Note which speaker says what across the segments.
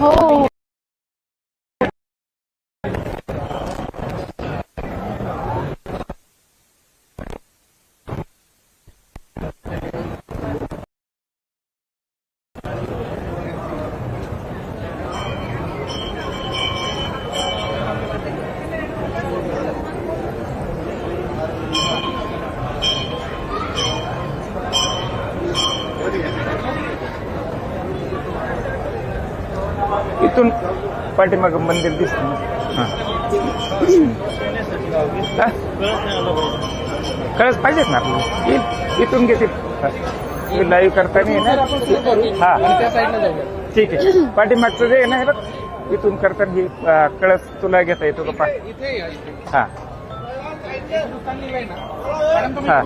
Speaker 1: हो हो
Speaker 2: इथून पाठीमाग मंदिर दिसत. कळस पाहिजेत ना आपल्याला? येईल. इथून घेतील. लाईव्ह करताना ना? हा. ठीक आहे. पाठीमागचं जे आहे ना हे बघ. इथून करताना ही कळस तुला घेता येतो का पा हा हा.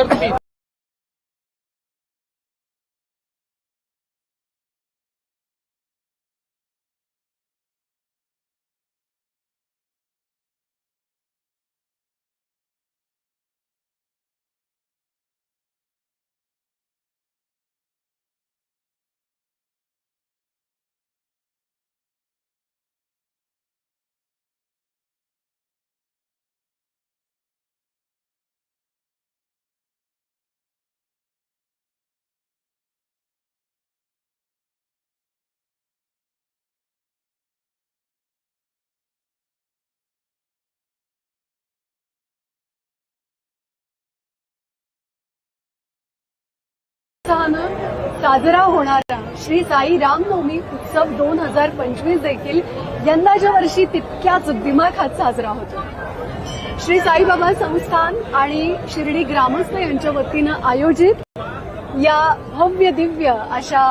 Speaker 1: हो हो उत्साहानं साजरा होणारा श्री साई रामनवमी उत्सव दोन हजार पंचवीस देखील यंदाच्या वर्षी तितक्याच दिमाखात साजरा होतो. श्री साईबाबा संस्थान आणि शिर्डी ग्रामस्थ यांच्या वतीनं आयोजित या भव्य दिव्य अशा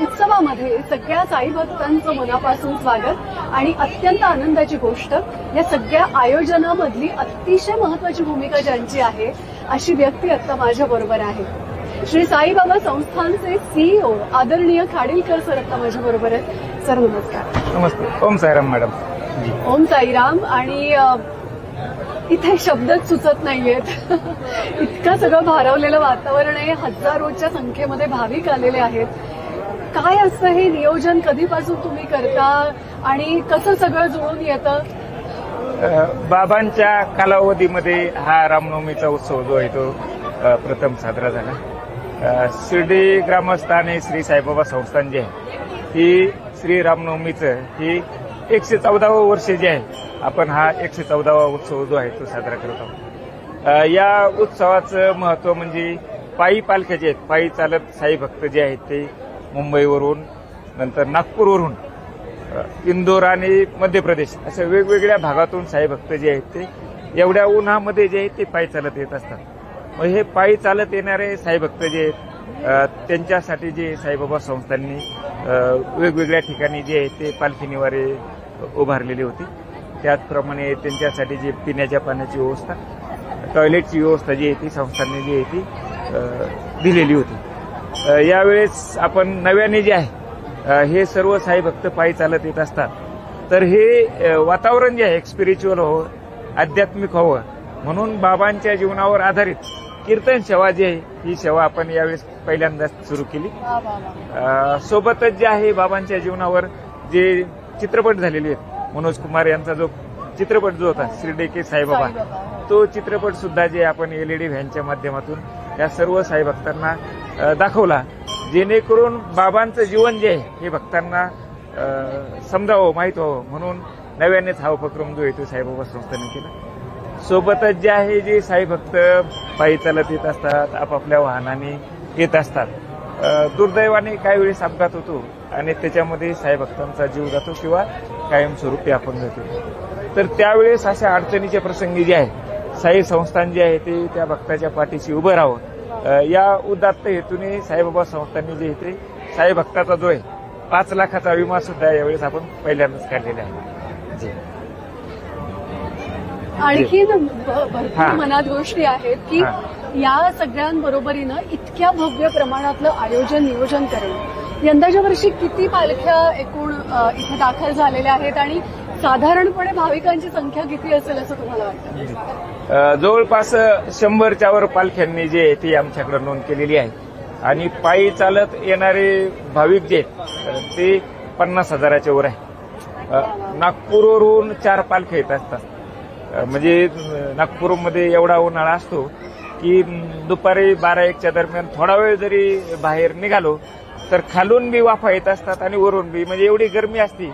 Speaker 1: उत्सवामध्ये सगळ्या साईभक्तांचं मनापासून स्वागत आणि अत्यंत आनंदाची गोष्ट या सगळ्या आयोजनामधली अतिशय महत्वाची भूमिका ज्यांची आहे अशी व्यक्ती आता माझ्या बरोबर आहे. श्री साईबाबा संस्थानचे सीईओ आदरणीय खाडीलकर सर आता माझ्या बरोबर आहेत. सर नमस्कार.
Speaker 2: नमस्ते. ओम साईराम मॅडम. जी.
Speaker 1: ओम साईराम. आणि इथे शब्दच सुचत नाहीयेत. इतकं सगळं भारवलेलं वातावरण आहे. हजारोच्या संख्येमध्ये भाविक आलेले आहेत. काय असतं हे नियोजन? कधीपासून तुम्ही करता? आणि कसं सगळं जुळून येतं?
Speaker 2: बाबांच्या कालावधीमध्ये हा रामनवमीचा उत्सव जो आहे तो प्रथम साजरा झाला. शिर्डी ग्रामस्थ आणि श्री साईबाबा संस्थान जे आहे ही श्री रामनवमीचं ही एकशे चौदावं वर्ष जे आहे आपण हा एकशे चौदावा उत्सव जो आहे तो साजरा करत आहोत. या उत्सवाचं महत्त्व म्हणजे पायी पालख्या जे आहेत पायी चालत साई भक्त जे आहेत ते मुंबईवरून नंतर नागपूरवरून इंदोर आणि मध्य प्रदेश अशा वेगवेगळ्या भागातून साई भक्त जे आहेत ते एवढ्या उन्हामध्ये जे आहेत ते पायी चालत येत असतात. मग हे पायी चालत येणारे साईभक्त जे त्यांच्यासाठी जे साईबाबा संस्थांनी वेगवेगळ्या ठिकाणी जे आहे ते पालखीनिवारे उभारलेली होती. त्याचप्रमाणे त्यांच्यासाठी जे पिण्याच्या पाण्याची व्यवस्था टॉयलेटची व्यवस्था जी आहे ती संस्थांनी जी आहे ती दिलेली होती. यावेळेस आपण नव्याने जे आहे हे सर्व साई भक्त पायी चालत येत असतात. तर हे वातावरण जे आहे स्पिरिच्युअल हो आध्यात्मिक हवं. म्हणून बाबांच्या जीवनावर आधारित कीर्तन सेवा जी आहे ही सेवा आपण यावेळेस पहिल्यांदा सुरू केली. अ, सोबतच जे आहे बाबांच्या जीवनावर जे चित्रपट झालेले आहेत मनोज कुमार यांचा जो चित्रपट जो होता शिर्डे के साईबाबा
Speaker 1: साईबाबा.
Speaker 2: तो चित्रपट सुद्धा जे आपण एलईडी व्हॅनच्या माध्यमातून या सर्व साई भक्तांना अ, दाखवला जेणेकरून बाबांचं जीवन जे आहे हे भक्तांना अ, समजावं माहीत व्हावं म्हणून नव्यानेच हा उपक्रम जो आहे तो साईबाबा संस्थेने केला सोबतच जे आहे जे साई भक्त पायी चालत येत असतात आपापल्या वाहनाने येत असतात. दुर्दैवाने काही वेळेस अपघात होतो आणि त्याच्यामध्ये साई भक्तांचा जीव जातो किंवा कायमस्वरूपी आपण जातो. तर त्यावेळेस अशा अडचणीचे प्रसंगी जे आहे साई संस्थान जे आहे ते त्या भक्ताच्या पाठीशी उभं राहावं. या उदात्त हेतूने साईबाबा संस्थांनी जे आहे ते साई भक्ताचा जो आहे पाच लाखाचा विमा सुद्धा यावेळेस आपण पहिल्यांदाच काढलेला आहे. जी.
Speaker 1: आणखी भरपूर. मनात गोष्टी आहेत की. या सगळ्यांबरोबरीनं इतक्या भव्य प्रमाणातलं आयोजन नियोजन करणं. यंदाच्या वर्षी किती पालख्या एकूण इथे दाखल झालेल्या आहेत आणि साधारणपणे भाविकांची संख्या किती असेल असं तुम्हाला वाटतं?
Speaker 2: जवळपास शंभरच्या वर पालख्यांनी जे आहे ती आमच्याकडे नोंद केलेली आहे. आणि पायी चालत येणारे भाविक जे आहेत ते पन्नास हजाराच्या वर आहे. नागपूरवरून चार पालख्या येत असतात. म्हणजे नागपूरमध्ये एवढा उन्हाळा असतो की दुपारी बारा एकच्या दरम्यान थोडा वेळ जरी बाहेर निघालो तर खालून बी वाफा येत असतात आणि वरून बी. म्हणजे एवढी गरमी असती.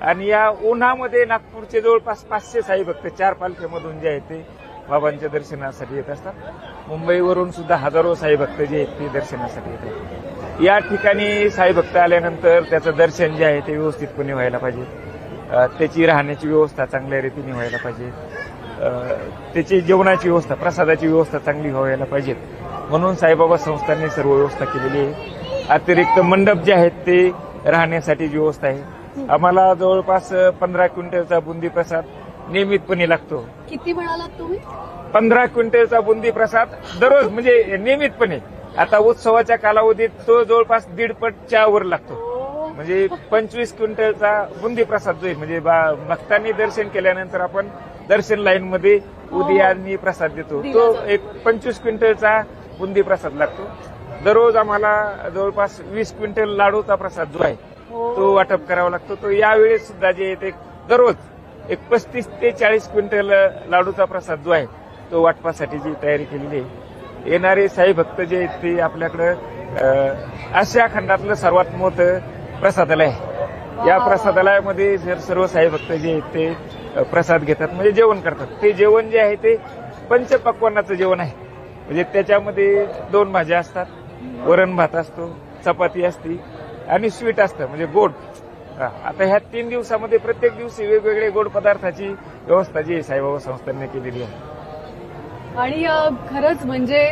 Speaker 2: आणि या उन्हामध्ये नागपूरचे जवळपास पाचशे साई भक्त चार पालख्यामधून जे आहेत ते बाबांच्या दर्शनासाठी येत असतात. मुंबईवरून सुद्धा हजारो साई भक्त जे आहेत ते दर्शनासाठी येतात. या ठिकाणी साई भक्त आल्यानंतर त्याचं दर्शन जे आहे ते व्यवस्थितपणे व्हायला पाहिजे. त्याची राहण्याची व्यवस्था चांगल्या रीतीने व्हायला पाहिजे. त्याची जेवणाची व्यवस्था प्रसादाची व्यवस्था चांगली व्हायला पाहिजे म्हणून साईबाबा संस्थांनी सर्व व्यवस्था केलेली आहे. अतिरिक्त मंडप जे आहेत ते राहण्यासाठी व्यवस्था आहे. आम्हाला जवळपास पंधरा क्विंटलचा बुंदी प्रसाद नियमितपणे लागतो.
Speaker 1: किती म्हणालात तुम्ही?
Speaker 2: पंधरा क्विंटलचा बुंदी प्रसाद दररोज म्हणजे नियमितपणे. आता उत्सवाच्या कालावधीत तो जवळपास दीडपटच्या वर लागतो. म्हणजे पंचवीस क्विंटलचा बुंदी प्रसाद जो आहे म्हणजे भक्तांनी दर्शन केल्यानंतर आपण दर्शन लाईन मध्ये उद्या आणि प्रसाद देतो. तो. एक पंचवीस क्विंटलचा बुंदी प्रसाद लागतो. दररोज आम्हाला जवळपास वीस क्विंटल लाडूचा प्रसाद जो आहे
Speaker 1: हो.
Speaker 2: तो वाटप करावा लागतो. तो यावेळेस सुद्धा जे ते दररोज एक पस्तीस ते चाळीस क्विंटल लाडूचा प्रसाद जो आहे तो वाटपासाठी जी तयारी केलेली आहे. येणारे साई भक्त जे आहेत ते आपल्याकडं आशिया खंडातलं सर्वात मोठं प्रसादालय. या प्रसादालयामध्ये जर सर्व साई भक्त जे आहेत ते प्रसाद घेतात म्हणजे जेवण करतात. ते जेवण जे आहे ते पंचपक्वानाचं जेवण आहे. म्हणजे त्याच्यामध्ये दोन भाज्या असतात. वरण भात असतो चपाती असती आणि स्वीट असतं म्हणजे गोड. हा, आता ह्या तीन दिवसामध्ये प्रत्येक दिवशी वेगवेगळे गोड पदार्थाची व्यवस्था जी साईबाबा संस्थांनी केलेली आहे.
Speaker 1: आणि खरंच म्हणजे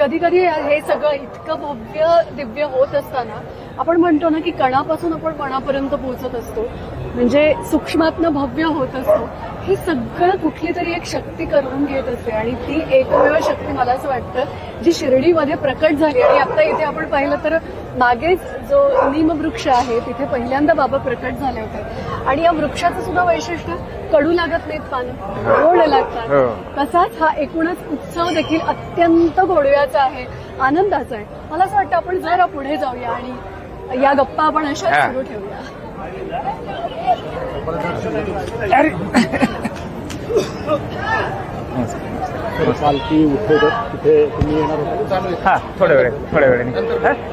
Speaker 1: कधी कधी हे सगळं इतकं भव्य दिव्य होत असताना आपण म्हणतो ना की कणापासून आपण मनापर्यंत पोहोचत असतो. म्हणजे सूक्ष्मातनं भव्य होत असतो. हे सगळं कुठली तरी एक शक्ती करून घेत असते. आणि ती एकमेव शक्ती मला असं वाटतं जी शिर्डीमध्ये प्रकट झाली. आणि आता इथे आपण पाहिलं तर मागेच जो निमवृक्ष आहे तिथे पहिल्यांदा बाबा प्रकट झाले होते. आणि या वृक्षाचं सुद्धा वैशिष्ट्य कडू लागत नाहीत पानं. गोड लागतात.
Speaker 2: हो.
Speaker 1: तसाच हा एकूणच उत्सव देखील अत्यंत गोडव्याचा आहे आनंदाचा आहे. मला असं वाटतं आपण जरा पुढे जाऊया आणि या गप्पा आपण अशा
Speaker 2: हा.
Speaker 1: सुरू ठेवूया.
Speaker 2: अरे.
Speaker 3: पालखी उठवतात तिथे तुम्ही येणार होता.
Speaker 2: हा थोड्या वेळ थोड्या वेळाने.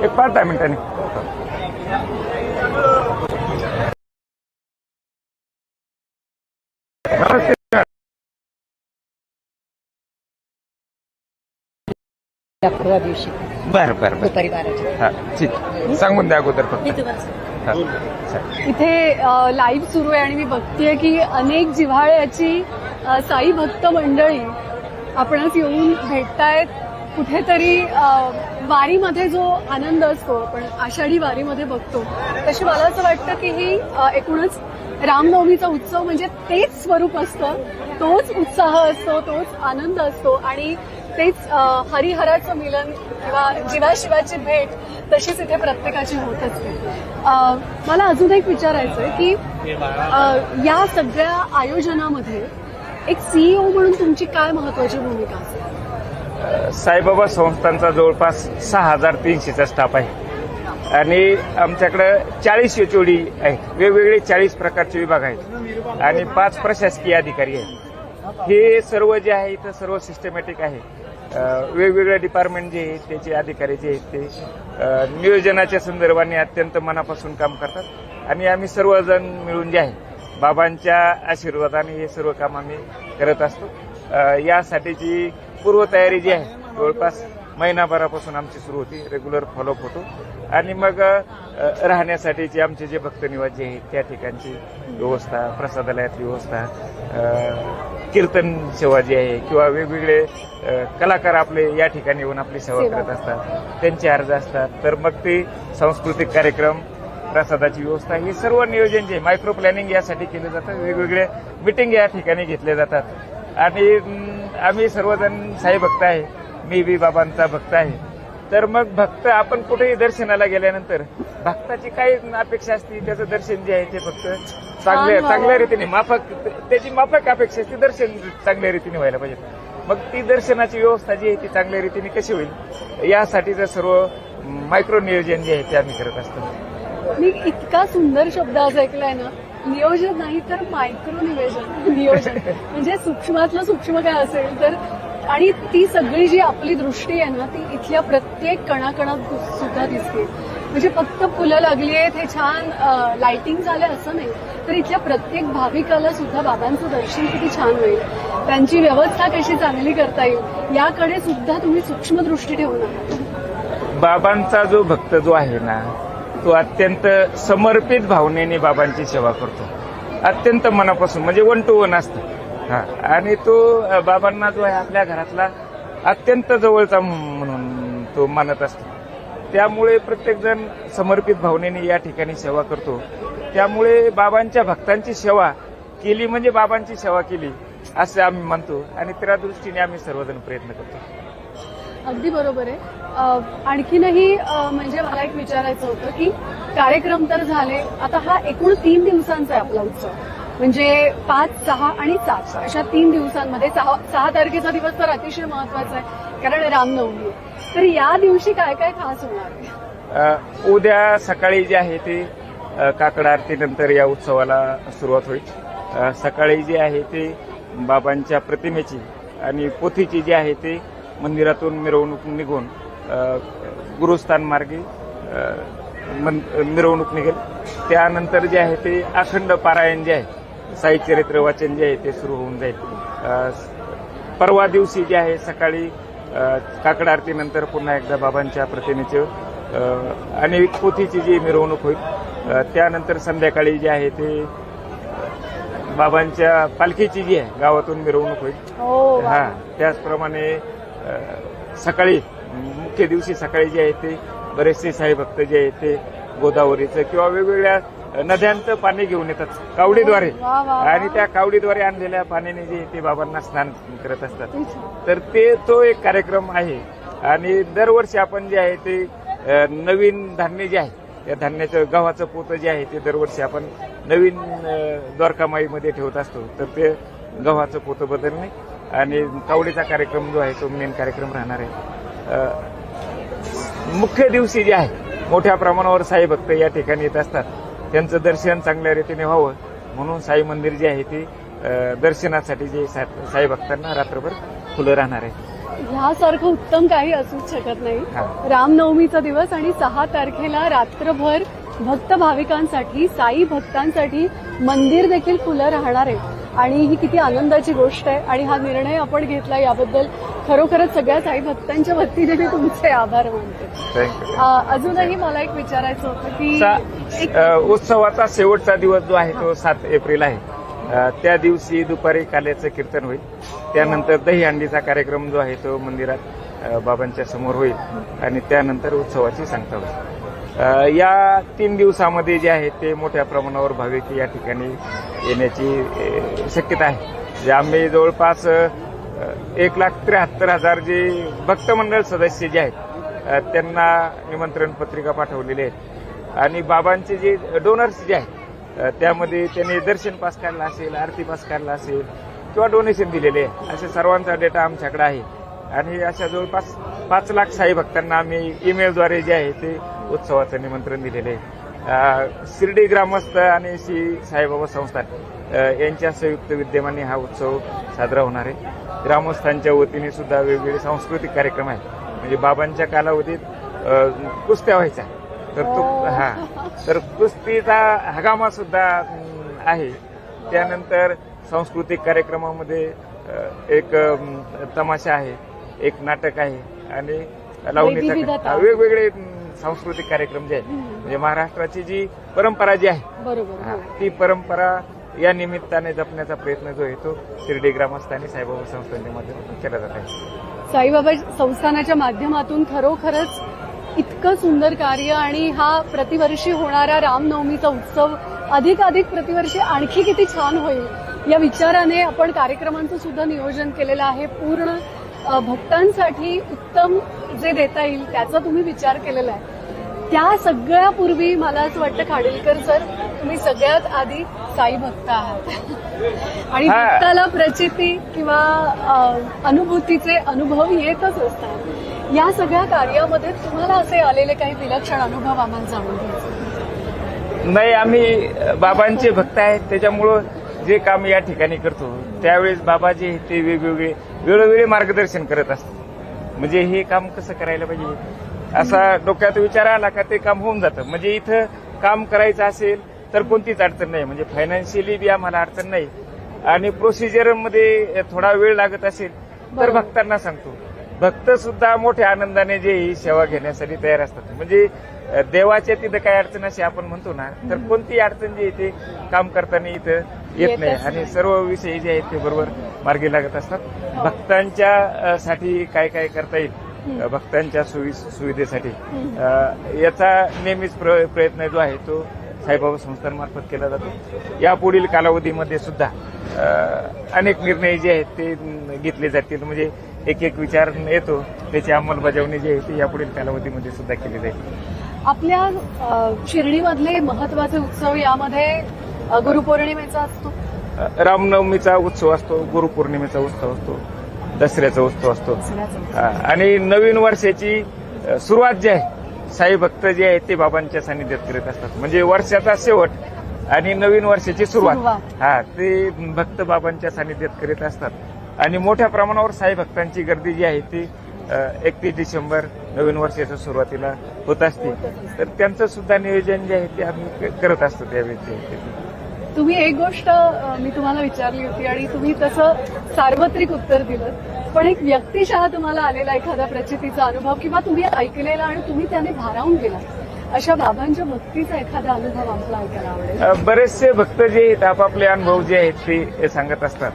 Speaker 2: एक पाच दहा मिनिटांनी.
Speaker 4: परवा दिवशी.
Speaker 2: बरं बरं बरं.
Speaker 4: दुपारी बाराच्या.
Speaker 2: हा ठीक. सांगून द्या अगोदर फक्त. हा, चालेल.
Speaker 1: इथे लाईव्ह सुरू आहे आणि मी बघतेय की अनेक जिव्हाळ्याची अ, साई भक्त मंडळी आपणास येऊन भेटतायत. कुठेतरी अ, वारीमध्ये जो आनंद असतो आपण आषाढी वारीमध्ये बघतो तशी मला असं वाटतं की ही अ, एकूणच रामनवमीचा उत्सव म्हणजे तेच स्वरूप असतं. तोच उत्साह असतो तोच आनंद असतो आणि तेच हरिहराचं मिलन किंवा जीवाशिवाची भेट तशीच इथे प्रत्येकाची होत असते. मला अजून एक विचारायचं आहे की या सगळ्या आयोजनामध्ये एक सीईओ म्हणून तुमची काय महत्वाची भूमिका असते?
Speaker 2: साईबाबा संस्थांचा जवळपास सहा हजार तीनशेचा स्टाफ आहे. आणि आमच्याकडे चाळीस एचओडी आहेत. वेगवेगळे चाळीस प्रकारचे विभाग आहेत. आणि पाच प्रशासकीय अधिकारी आहेत. हे सर्व जे आहे इथं सर्व सिस्टमॅटिक आहे. वेगवेगळ्या डिपार्टमेंट जे आहेत त्याचे अधिकारी जे आहेत ते नियोजनाच्या संदर्भाने अत्यंत मनापासून काम करतात. आणि आम्ही सर्वजण मिळून जे आहे बाबांच्या आशीर्वादाने हे सर्व काम आम्ही करत असतो. यासाठीची पूर्वतयारी जी आहे जवळपास महिनाभरापासून आमची सुरू होती. रेग्युलर फॉलोअप होतो. आणि मग अ, राहण्यासाठीचे आमचे जे भक्तनिवास जे आहेत त्या ठिकाणची व्यवस्था प्रसादालयातली व्यवस्था कीर्तन सेवा जी आहे किंवा वेगवेगळे कलाकार आपले या ठिकाणी येऊन आपली सेवा. करत असतात. त्यांचे अर्ज असतात. तर मग ते सांस्कृतिक कार्यक्रम प्रसादाची व्यवस्था हे सर्व नियोजन जे मायक्रो प्लॅनिंग यासाठी केलं जातं वेगवेगळे मिटिंग या ठिकाणी घेतले जातात. आणि आम्ही सर्वजण साई भक्त आहे. मी बी बाबांचा भक्त आहे. तर मग भक्त आपण कुठेही दर्शनाला गेल्यानंतर भक्ताची काय अपेक्षा असते त्याचं दर्शन जे आहे ते फक्त चांगल्या. चांगल्या रीतीने माफक त्याची माफक अपेक्षा असते दर्शन चांगल्या रीतीने व्हायला पाहिजे. मग ती दर्शनाची व्यवस्था जी आहे ती चांगल्या रीतीने कशी होईल? यासाठीचं सर्व मायक्रो नियोजन जे आहे ते आम्ही करत असतो.
Speaker 1: मी इतका सुंदर शब्द आज ऐकलाय ना नियोजन नाही तर मायक्रो नियोजन नियोजन. म्हणजे सूक्ष्मातलं सूक्ष्म काय असेल तर आणि ती सगळी जी आपली दृष्टी आहे ना ती इथल्या प्रत्येक कणाकणात सुद्धा दिसते. म्हणजे फक्त फुलं लागली आहेत हे छान लाइटिंग झालं असं नाही. तर इथल्या प्रत्येक भाविकाला सुद्धा बाबांचं दर्शन किती छान होईल. त्यांची व्यवस्था कशी चांगली करता येईल याकडे सुद्धा तुम्ही सूक्ष्म दृष्टी ठेवून
Speaker 2: बाबांचा जो भक्त जो आहे ना तो अत्यंत समर्पित भावनेने बाबांची सेवा करतो. अत्यंत मनापासून म्हणजे वन टू वन असतं. आणि तो बाबांना जो आहे आपल्या घरातला अत्यंत जवळचा म्हणून तो मानत असतो. त्यामुळे प्रत्येकजण समर्पित भावनेने या ठिकाणी सेवा करतो. त्यामुळे बाबांच्या भक्तांची सेवा केली म्हणजे बाबांची सेवा केली असं आम्ही मानतो आणि त्या दृष्टीने आम्ही सर्वजण प्रयत्न करतो.
Speaker 1: अगदी बरोबर आहे. आणखीनही म्हणजे मला एक विचारायचं होतं की कार्यक्रम तर झाले आता हा एकूण तीन दिवसांचा आहे आपला उत्सव. म्हणजे पाच सहा आणि सात. अशा तीन दिवसांमध्ये सहा सहा तारखेचा दिवस तर अतिशय महत्त्वाचा आहे कारण रामनवमी तर या दिवशी काय काय खास होणार
Speaker 2: उद्या सकाळी जे आहे ते काकड आरतीनंतर या उत्सवाला सुरुवात होईल. सकाळी जे आहे ते बाबांच्या प्रतिमेची आणि पोथीची जी आहे ते मंदिरातून मिरवणूक निघून गुरुस्थान मार्गे मन- मिरवणूक निघेल. त्यानंतर जे आहे ते अखंड पारायण जे आहे साई चरित्र वाचन जे आहे ते सुरू होऊन जाईल परवा दिवशी जे आहे सकाळी काकड आरतीनंतर पुन्हा एकदा बाबांच्या प्रतिमेचे आणि पोथीची जी मिरवणूक होईल त्यानंतर संध्याकाळी जे आहे ते बाबांच्या पालखीची जी आहे गावातून मिरवणूक होईल
Speaker 1: हो.
Speaker 2: हा त्याचप्रमाणे सकाळी मुख्य दिवशी सकाळी जे आहे ते बरेचसे साई भक्त जे आहे ते गोदावरीचं किंवा वेगवेगळ्या नद्यांचं पाणी घेऊन येतात कावडीद्वारे. आणि त्या कावडीद्वारे आणलेल्या पाण्याने जे ते बाबांना स्नान करत असतात. तर ते तो एक कार्यक्रम आहे. आणि दरवर्षी आपण जे आहे ते नवीन धान्य जे आहे त्या धान्याचं गव्हाचं पोतं जे आहे ते दरवर्षी आपण नवीन द्वारकामाईमध्ये ठेवत असतो. तर ते गव्हाचं पोतं बदलणे आणि कावडीचा कार्यक्रम जो आहे तो मेन कार्यक्रम राहणार आहे. मुख्य दिवशी जे आहे मोठ्या प्रमाणावर साई भक्त या ठिकाणी येत असतात. त्यांचं दर्शन चांगल्या रीतीने व्हावं म्हणून साई मंदिर जे आहे ते दर्शनासाठी जे साई भक्तांना रात्रभर खुलं राहणार आहे
Speaker 1: ह्यासारखं उत्तम काही असूच शकत नाही. रामनवमीचा दिवस आणि सहा तारखेला रात्रभर भक्त भाविकांसाठी साई भक्तांसाठी मंदिर देखील खुलं राहणार आहे. आणि ही किती आनंदाची गोष्ट आहे. आणि हा निर्णय आपण घेतला याबद्दल खरोखरच सगळ्या साई भक्तांच्या वतीने मी तुमचे आभार मानते. अजूनही मला एक विचारायचं होतं की
Speaker 2: उत्सवाचा शेवटचा दिवस जो आहे तो सात एप्रिल आहे. त्या दिवशी दुपारी काल्याचं कीर्तन होईल. त्यानंतर दहीहंडीचा कार्यक्रम जो आहे तो मंदिरात बाबांच्या समोर होईल. आणि त्यानंतर उत्सवाची सांगता होईल. या तीन दिवसामध्ये जे आहे ते मोठ्या प्रमाणावर भाविक या ठिकाणी येण्याची शक्यता आहे. जे आम्ही जवळपास एक लाख त्र्याहत्तर हजार जे भक्तमंडळ सदस्य जे आहेत त्यांना निमंत्रण पत्रिका पाठवलेली आहेत. आणि बाबांचे जे डोनर्स जे आहेत त्यामध्ये त्यांनी दर्शन पास काढला असेल आरती पास काढला असेल किंवा डोनेशन दिलेले आहे असे सर्वांचा डेटा आमच्याकडे आहे. आणि अशा जवळपास पाच लाख साई भक्तांना आम्ही ईमेलद्वारे जे आहे ते उत्सवाचं निमंत्रण दिलेले आहे. शिर्डी ग्रामस्थ आणि श्री साईबाबा संस्थान यांच्या संयुक्त विद्यमाने हा उत्सव साजरा होणार आहे. ग्रामस्थांच्या वतीने सुद्धा वेगवेगळे सांस्कृतिक कार्यक्रम आहेत. म्हणजे बाबांच्या कालावधीत कुस्त्या व्हायच्या. तर तो हा. तर कुस्तीचा हगामा सुद्धा आहे. त्यानंतर सांस्कृतिक कार्यक्रमामध्ये एक तमाशा आहे एक नाटक आहे आणि लावणीचा. हा, वेगवेगळे सांस्कृतिक कार्यक्रम जे आहेत म्हणजे महाराष्ट्राची जी परंपरा जी आहे
Speaker 1: बरोबर
Speaker 2: हा. ती परंपरा या निमित्ताने जपण्याचा प्रयत्न जो आहे तो शिर्डी ग्रामस्थ आणि साईबाबा संस्थांच्या माध्यमातून केला जात आहे.
Speaker 1: साईबाबा संस्थानाच्या माध्यमातून खरोखरच इतकं सुंदर कार्य आणि हा प्रतिवर्षी होणारा रामनवमीचा उत्सव अधिकाधिक प्रतिवर्षी आणखी किती छान होईल या विचाराने आपण कार्यक्रमांचं सुद्धा नियोजन केलेलं आहे. पूर्ण अ, भक्तांसाठी उत्तम जे देता येईल त्याचा तुम्ही विचार केलेला आहे. त्या सगळ्यापूर्वी मला असं वाटतं खाडीलकर सर तुम्ही सगळ्यात आधी साई भक्त आहात. आणि. भक्ताला प्रचिती किंवा अनुभूतीचे अनुभव येतच असतात. या सगळ्या कार्यामध्ये तुम्हाला असे आलेले काही विलक्षण अनुभव आम्हाला जाणून घ्यायचे
Speaker 2: नाही आम्ही बाबांचे भक्त आहेत. त्याच्यामुळं जे काम या ठिकाणी करतो त्यावेळेस बाबा जे आहेत ते वेगवेगळे वेळोवेळी मार्गदर्शन करत असतात. म्हणजे हे काम कसं करायला पाहिजे? असा डोक्यात विचार आला का ते काम होऊन जातं. म्हणजे इथं काम करायचं असेल तर कोणतीच अडचण नाही. म्हणजे फायनान्शियली बी आम्हाला अडचण नाही. आणि प्रोसिजरमध्ये थोडा वेळ लागत असेल तर. भक्तांना सांगतो. भक्त सुद्धा मोठ्या आनंदाने जे ही सेवा घेण्यासाठी तयार असतात. म्हणजे देवाच्या तिथं काय अडचण अशी आपण म्हणतो ना तर कोणती अडचण जी ते काम करताना इथं येत नाही. आणि सर्व विषय जे आहेत ते बरोबर मार्गी लागत असतात.
Speaker 1: हो.
Speaker 2: भक्तांच्या साठी काय काय करता येईल? भक्तांच्या सोयी सुविधेसाठी. याचा नेहमीच प्र- प्रयत्न जो आहे तो साईबाबा संस्थांमार्फत केला जातो. यापुढील कालावधीमध्ये सुद्धा अनेक निर्णय जे आहेत ते घेतले जातील. म्हणजे एक एक विचार येतो. त्याची अंमलबजावणी जी आहे ती यापुढील कालावधीमध्ये सुद्धा केली जाईल.
Speaker 1: आपल्या शिर्डीमधले महत्त्वाचे उत्सव यामध्ये गुरुपौर्णिमेचा असतो?
Speaker 2: रामनवमीचा उत्सव असतो गुरुपौर्णिमेचा उत्सव असतो. दसऱ्याचा उत्सव असतो. आणि नवीन वर्षाची सुरुवात जी आहे साई भक्त जे आहेत ते बाबांच्या सानिध्यात करत असतात. म्हणजे वर्षाचा शेवट आणि नवीन वर्षाची सुरुवात. हा ते भक्त बाबांच्या सानिध्यात करीत असतात. आणि मोठ्या प्रमाणावर साई भक्तांची गर्दी जी आहे ती एकतीस डिसेंबर नवीन वर्षाच्या सुरुवातीला होत असते. तर त्यांचं सुद्धा नियोजन जे आहे ते आम्ही करत असतो त्यावेळी
Speaker 1: तुम्ही एक गोष्ट मी तुम्हाला विचारली होती आणि तुम्ही तसं सार्वत्रिक उत्तर दिलं. पण एक व्यक्तिशः तुम्हाला आलेला एखादा प्रचितीचा अनुभव किंवा तुम्ही ऐकलेला आणि तुम्ही त्याने भारावून गेला अशा बाबांच्या भक्तीचा एखादा अनुभव आपला ऐकायला आवडेल.
Speaker 2: बरेचसे भक्त जे आहेत आपापले अनुभव जे आहेत ते सांगत असतात.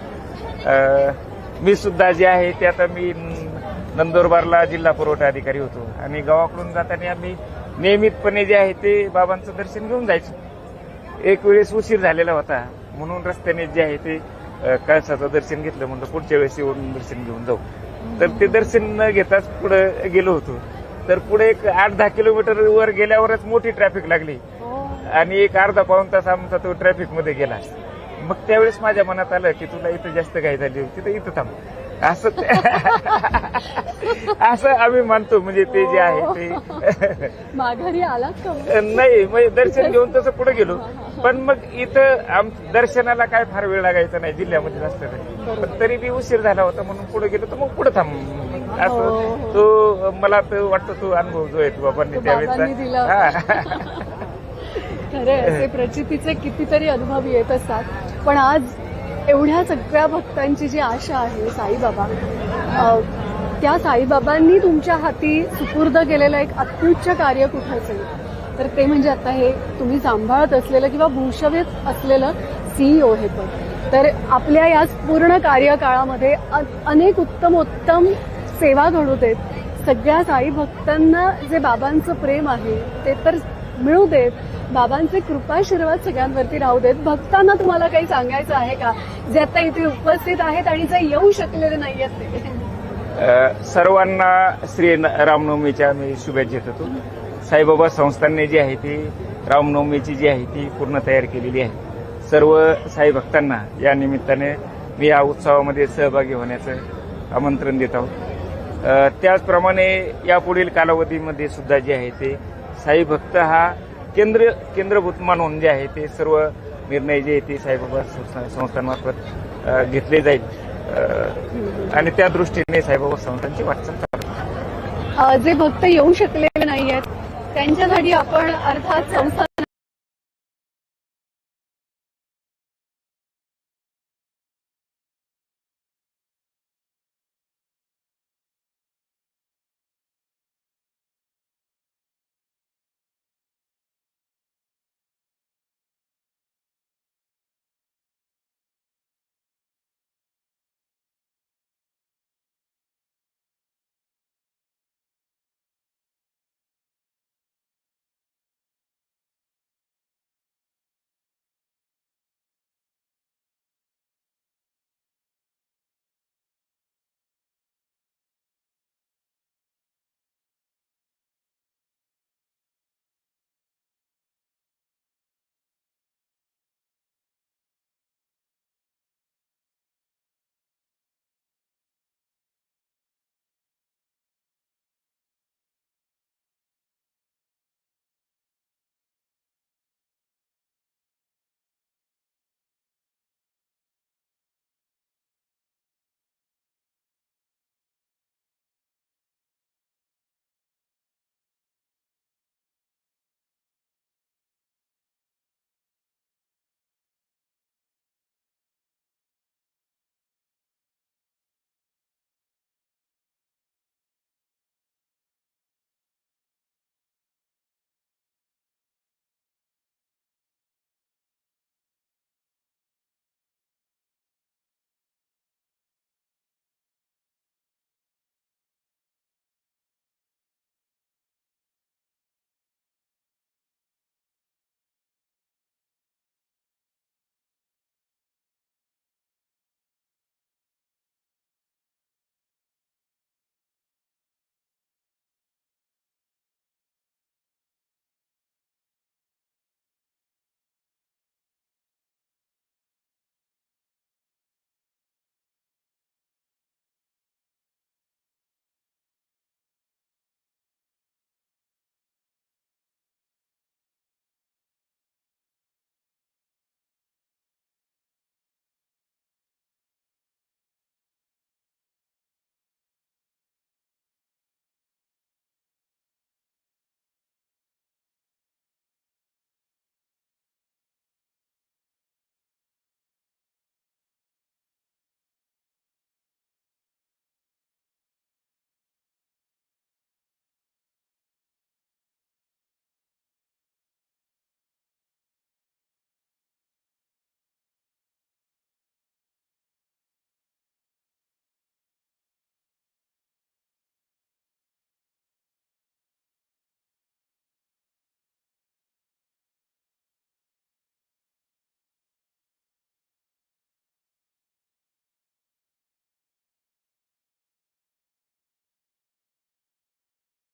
Speaker 2: मी सुद्धा जे आहे ते आता मी नंदुरबारला जिल्हा पुरवठा अधिकारी होतो. आणि गावाकडून जाताना आम्ही नियमितपणे जे आहे ते बाबांचं दर्शन घेऊन जायचो. एक वेळेस उशीर झालेला होता. म्हणून रस्त्याने जे आहे ते कळसाचं दर्शन घेतलं म्हणलं पुढच्या वेळेस येऊन दर्शन घेऊन जाऊ. तर ते दर्शन न घेताच पुढे गेलो होतो. तर पुढे एक आठ दहा किलोमीटर वर गेल्यावरच मोठी ट्रॅफिक लागली.
Speaker 1: हो.
Speaker 2: आणि एक अर्धा पाऊन तास आमचा तो ट्रॅफिकमध्ये गेला. मग त्यावेळेस माझ्या मनात आलं की तुला इथं जास्त घाई झाली होती तर इथं थांब. असं असं आम्ही मानतो. म्हणजे ते जे आहे ते
Speaker 1: माघारी आलात का
Speaker 2: नाही म्हणजे दर्शन घेऊन तसं पुढे गेलो. पण मग इथं आम दर्शनाला काय फार वेळ लागायचा नाही जिल्ह्यामध्ये नसतं पण तरी बी उशीर झाला होता म्हणून पुढे गेलो तर मग पुढे थांब.
Speaker 1: हो,
Speaker 2: असं
Speaker 1: हो.
Speaker 2: तो मला तर वाटतं तो अनुभव जो आहे तो बाबांनी
Speaker 1: तो बाबांनी
Speaker 2: त्यावेळेस
Speaker 1: दिला
Speaker 2: हा.
Speaker 1: खरे असे प्रचितीचे कितीतरी अनुभव येत असतात. पण आज एवढ्या सगळ्या भक्तांची जी आशा आहे साईबाबा त्या साईबाबांनी तुमच्या हाती सुपूर्द केलेलं एक अत्युच्च कार्य कुठं असेल तर ते म्हणजे आता हे तुम्ही सांभाळत असलेलं किंवा भूषव्य असलेलं सीईओ हे पण. तर आपल्या याच पूर्ण कार्यकाळामध्ये अनेक अनेक उत्तमोत्तम सेवा घडू देत. सगळ्या साई भक्तांना जे बाबांचं प्रेम आहे ते तर मिळू देत. बाबांचे कृपाशीर्वाद सगळ्यांवरती राहू देत. भक्तांना तुम्हाला काही सांगायचं आहे का? जे आता इथे उपस्थित आहेत आणि जे येऊ शकलेले नाहीयेत ते.
Speaker 2: सर्वांना श्री रामनवमीच्या मी शुभेच्छा देतो. साईबाबा संस्थांनी जी आहे ती रामनवमीची जी आहे ती पूर्ण तयार केलेली आहे. सर्व साई भक्तांना या निमित्ताने मी या उत्सवामध्ये सहभागी होण्याचं आमंत्रण देत आहोत. त्याचप्रमाणे यापुढील कालावधीमध्ये सुद्धा जे आहे ते साई भक्त हा केंद्र केंद्रभूत मानून जे आहे ते सर्व निर्णय जे आहे ते साईबाबा संस्था- संस्थांमार्फत घेतले जाईल. आणि त्या दृष्टीने साईबाबा संस्थांची वाटचाल चालू
Speaker 1: जे भक्त येऊ नाही आहेत त्यांच्यासाठी आपण अर्थात संस्था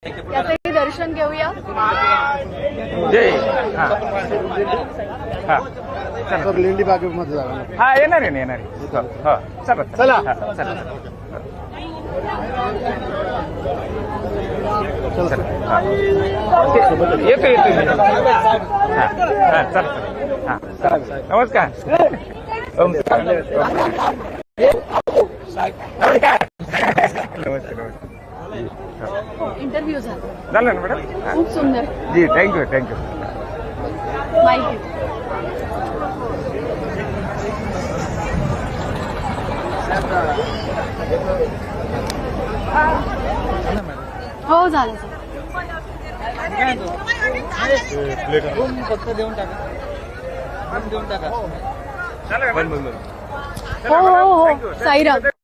Speaker 1: त्याचंही दर्शन घेऊया.
Speaker 2: हा. हा.
Speaker 3: लेंडी बागेमध्ये नाही.
Speaker 2: हा येणार आहे ना येणार आहे. हो, हो. चला
Speaker 3: चला.
Speaker 2: येतो येतो. हा हा चला. हा. नमस्कार. नमस्कार. नमस्कार.
Speaker 1: इंटरव्ह्यू झाला.
Speaker 2: झालं ना मॅडम हा.
Speaker 1: खूप सुंदर.
Speaker 2: जी थँक्यू थँक्यू
Speaker 1: माहिती हो झालं सर
Speaker 2: झालं का?
Speaker 1: हो हो हो. साईराम.